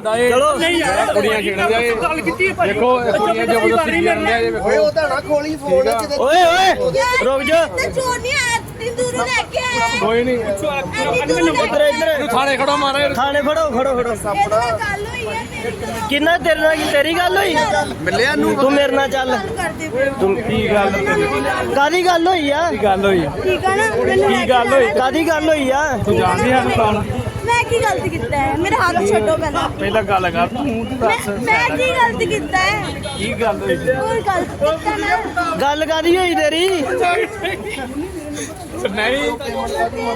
ਚਲੋ ਕੁੜੀਆਂ ਖੇਡਦੇ ਆ ਗੱਲ ਕੀਤੀ ਹੈ ਭਾਈ ਦੇਖੋ ਇਹ ਕੁੜੀਆਂ ਜ਼ਬਰਦਸਤੀ ਕਰਦੇ ਆ ਇਹ ਵੇਖੋ। ਓਏ ਉਹ ਤਾਂ ਨਾ ਖੋਲੀ ਫੋਨ ਕਿਤੇ ਓਏ ਓਏ ਰੁਕ ਜਾ। ਤੇ ਚੋਰ ਨਹੀਂ ਆਇਆ ਤੰਦੂਰ ਲੈ ਕੇ ਆਇਆ ਕੋਈ ਨਹੀਂ। ਇੱਧਰ ਇੱਧਰ ਥਾਣੇ ਖੜੋ ਮਾਰੇ ਥਾਣੇ ਫੜੋ ਫੜੋ ਫੜੋ। ਇਹਦੇ ਨਾਲ ਗੱਲ ਹੋਈ ਹੈ ਮੇਰੀ ਨਾਲ ਕਿੰਨਾ ਤੇਰੇ ਨਾਲ ਕੀ ਤੇਰੀ ਗੱਲ ਹੋਈ? ਮਿਲਿਆ ਨੂੰ ਤੂੰ ਮੇਰੇ ਨਾਲ ਚੱਲ। ਹੋ। ਤੂੰ ਕੀ ਗੱਲ ਕਾਦੀ ਗੱਲ ਹੋਈ। ਆ? ਗੱਲ ਹੋਈ ਠੀਕ ਆ ਨਾ ਮੈਨੂੰ ਲੈ ਕੇ ਗੱਲ ਹੋਈ। ਕਾਦੀ ਗੱਲ ਹੋਈ ਆ? ਤੂੰ ਜਾਣਦੀ ਆ ਕੌਣ ਮੈਂ ਕੀ ਗਲਤ ਕੀਤਾ ਹੈ? ਮੇਰੇ ਹੱਥ ਛੱਡੋ ਪਹਿਲਾਂ। ਪਹਿਲਾਂ ਗੱਲ ਕਰ ਤੂੰ ਤੂੰ ਮੈਂ ਦੱਸ। ਮੈਂ ਕੀ ਗਲਤ ਕੀਤਾ ਹੈ? ਕੀ ਗੱਲ ਹੋਈ? ਕੋਈ ਗਲਤ ਕੀਤਾ ਨਾ। ਗੱਲ ਕਾਦੀ ਹੋਈ ਤੇਰੀ? ਨਹੀਂ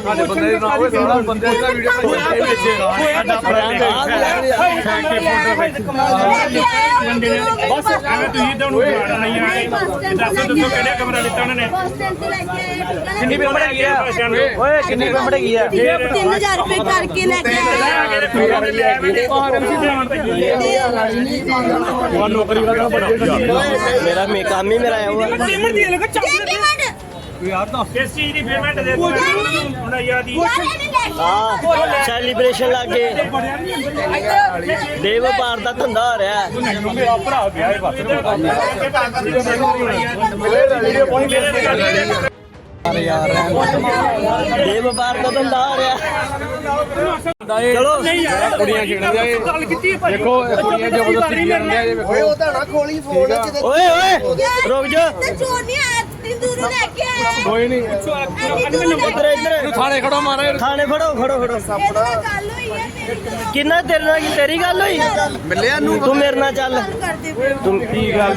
ਸਾਡੇ ਬੰਦੇ ਦੇ ਨਾਲ ਹੋਏ ਸਾਡਾ ਬੰਦੇ ਦਾ ਵੀਡੀਓ ਬਣਾਈ ਵਿੱਚ ਸਾਡਾ ਫਰੈਂਡ ਥੈਂਕ ਯੂ ਬਸ ਐਵੇਂ ਤੁਸੀਂ ਤਾਂ ਉਹਨੂੰ ਜਾਣ ਨਹੀਂ ਆਏ ਦੱਸੋ ਦੱਸੋ ਕਿਹੜਾ ਕਮਰਾ ਲਿੱਤਾ ਉਹਨਾਂ ਨੇ ਕਿੰਨੀ ਪੇਮੈਂਟ ਹੈਗੀ ਆ ਓਏ ਕਿੰਨੀ ਪੇਮੈਂਟ ਹੈਗੀ ਆ 3000 ਰੁਪਏ ਕਰਕੇ ਲੈ ਕੇ ਆਇਆ ਨੌਕਰੀ ਵਾਲਾ ਬੜਾ ਮੇਰਾ ਮੇ ਹੀ ਮੇਰਾ ਆਇਆ ਹੋਇਆ ਪੇਮੈਂਟ ਦੇ ਲਗਾ ਇੱਕ ਯਾਰ ਤਾਂ ਕਿਸ ਚੀਜ਼ ਦੀ ਪੇਮੈਂਟ ਦੇ ਦੋ ਹੁਣ ਯਾਦ ਹੀ ਯਾਰ ਕੇ ਆ ਸੈਲੀਬ੍ਰੇਸ਼ਨ ਲੱਗੇ ਦੇ ਵਪਾਰ ਦਾ ਧੰਦਾ ਹੋ ਰਿਹਾ। ਹੈ। ਮੇਰਾ ਭਰਾ ਗਿਆ ਇਹ ਬਸ ਦੇ ਵਪਾਰ ਦਾ ਧੰਦਾ ਹੋ। ਰਿਹਾ ਹੈ। ਚਲੋ। ਕੁੜੀਆਂ ਖੇਡਦੇ ਆ ਗੱਲ ਕੀਤੀ ਹੈ ਦੇਖੋ ਇਹ ਕੁੜੀਆਂ ਜ਼ਬਰਦਸਤੀ ਕਰਦੇ ਆ ਓਏ ਉਹ ਤਾਂ ਨਾ ਖੋਲੀ ਫੋਨ ਕਿਤੇ ਓਏ ਓਏ। ਰੁਕ ਜਾ। ਤੇ ਚੋਰ ਨਹੀਂ ਆਇਆ ਤੰਦੂਰ ਲੈ ਕੇ ਆਇਆ ਕੋਈ ਨਹੀਂ। ਇੱਧਰ। ਇੱਧਰ ਥਾਣੇ ਖੜੋ ਮਾਰੇ ਥਾਣੇ ਫੜੋ ਫੜੋ ਫੜੋ। ਇਹਦੇ ਨਾਲ ਗੱਲ ਹੋਈ ਹੈ ਮੇਰੀ ਨਾਲ ਕਿੰਨਾ ਤੇਰੇ ਨਾਲ ਕੀ ਤੇਰੀ ਗੱਲ ਹੋਈ? ਮਿਲਿਆ ਨੂੰ ਤੂੰ ਮੇਰੇ ਨਾਲ ਚੱਲ ਗੱਲ ਕਰਦੇ ਪਏ ਹੋ। ਤੂੰ ਕੀ ਗੱਲ?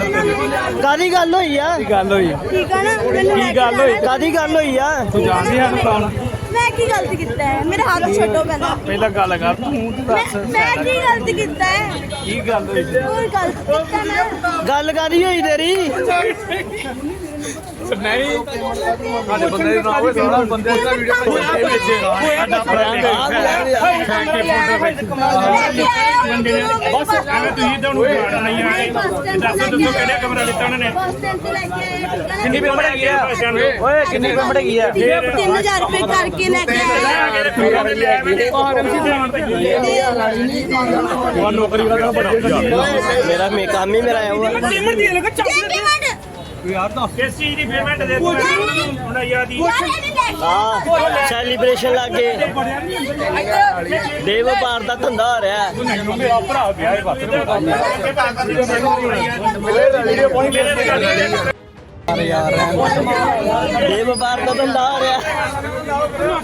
ਕਾਦੀ ਗੱਲ ਹੋਈ ਆ। ਗੱਲ ਹੋਈ ਠੀਕ ਆ ਨਾ ਮੈਨੂੰ ਲੈ ਕੇ ਗੱਲ ਹੋਈ? ਜਾਣਾ। ਕਾਦੀ ਗੱਲ ਹੋਈ ਆ? ਤੂੰ ਜਾਣਦੀ ਆ ਕੌਣ ਮੈਂ ਕੀ ਗਲਤ ਕੀਤਾ ਹੈ ਮੇਰੇ ਹੱਥ ਛੱਡੋ ਪਹਿਲਾਂ ਪਹਿਲਾਂ ਗੱਲ ਕਰ ਤੂੰ ਤੂੰ ਮੈਂ ਦੱਸ ਮੈਂ ਕੀ ਗਲਤ ਕੀਤਾ ਹੈ ਕੀ ਗੱਲ ਹੋਈ ਕੋਈ ਗਲਤ ਕੀਤਾ ਨਾ ਗੱਲ ਕਾਦੀ ਹੋਈ ਤੇਰੀ ਨਹੀਂ ਸਾਡੇ ਬੰਦੇ ਦੇ ਨਾਲ ਹੋਏ ਸਾਡਾ ਬੰਦੇ ਦਾ ਵੀਡੀਓ ਬਣਾਈ ਵਿੱਚ ਸਾਡਾ ਫਰੈਂਡ ਥੈਂਕ ਲੈ ਕੇ ਆਇਆ ਬਸ ਐਵੇਂ ਤੁਸੀਂ ਤਾਂ ਉਹਨੂੰ ਜਾਣ ਨਹੀਂ ਆਏ। ਦੱਸੋ ਦੱਸੋ ਕਿਹੜਾ ਕਮਰਾ ਲਿੱਤਾ ਉਹਨਾਂ ਨੇ? ਕਿੰਨੀ ਪੇਮੈਂਟ ਹੈਗੀ ਆ ਓਏ ਕਿੰਨੀ ਪੇਮੈਂਟ ਹੈਗੀ ਆ। 3000 ਰੁਪਏ ਕਰਕੇ ਲੈ ਕੇ ਆਇਆ ਉਹ ਨੌਕਰੀ ਵਾਲਾ ਬੜਾ ਮੇਰਾ ਮੇ ਕੰਮ ਹੀ ਮੇਰਾ ਆਇਆ ਹੋਇਆ। ਪੇਮੈਂਟ ਦੇ ਲਗਾ ਮਿੰਟ ਯਾਰ ਤਾਂ ਕਿਸ ਚੀਜ਼ ਦੀ ਪੇਮੈਂਟ ਦੇ ਦੋ ਹੁਣ ਯਾਦ ਹੀ ਯਾਰ ਇਹਨੇ ਲੈ ਕੇ ਆ ਸੈਲੀਬ੍ਰੇਸ਼ਨ ਲੱਗੇ ਦੇ ਵਪਾਰ ਦਾ ਧੰਦਾ ਹੋ ਰਿਹਾ। ਮੇਰਾ ਭਰਾ ਬਸ ਦੇ ਵਪਾਰ ਦਾ ਧੰਦਾ ਹੋ ਰਿਹਾ।